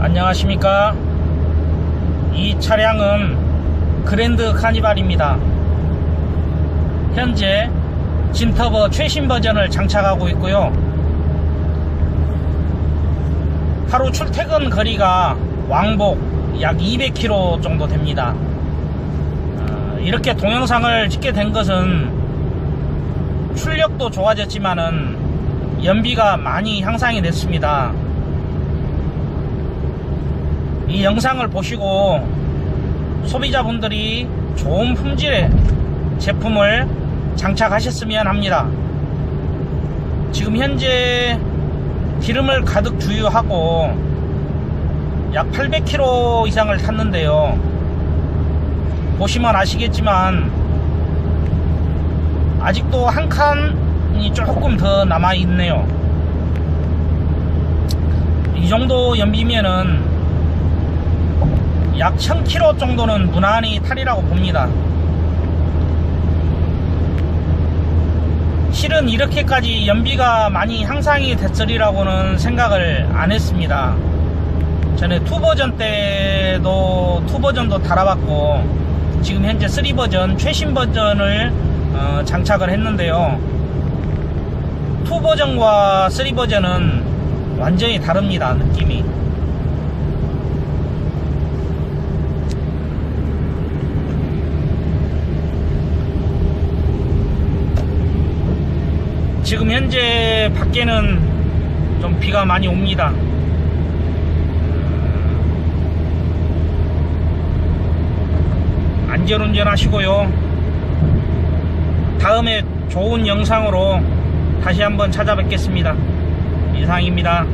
안녕하십니까? 이 차량은 그랜드 카니발입니다. 현재 진터버 최신 버전을 장착하고 있고요. 하루 출퇴근 거리가 왕복 약 200km 정도 됩니다. 어, 이렇게 동영상을 찍게 된 것은 출력도 좋아졌지만은 연비가 많이 향상이 됐습니다 이 영상을 보시고 소비자분들이 좋은 품질의 제품을 장착하셨으면 합니다. 지금 현재 기름을 가득 주유하고 약 800km 이상을 탔는데요. 보시면 아시겠지만 아직도 한 칸이 조금 더 남아 있네요. 이 정도 연비면은 약 1000km 정도는 무난히 탈이라고 봅니다. 실은 이렇게까지 연비가 많이 향상이 됐으리라고는 생각을 안 했습니다. 전에 2버전 때도 2버전도 달아봤고 지금 현재 3버전 최신 버전을 어, 장착을 했는데요. 2버전과 3버전은 완전히 다릅니다. 느낌이. 지금 현재 밖에는 좀 비가 많이 옵니다. 안전운전 하시고요. 다음에 좋은 영상으로 다시 한번 찾아뵙겠습니다. 이상입니다.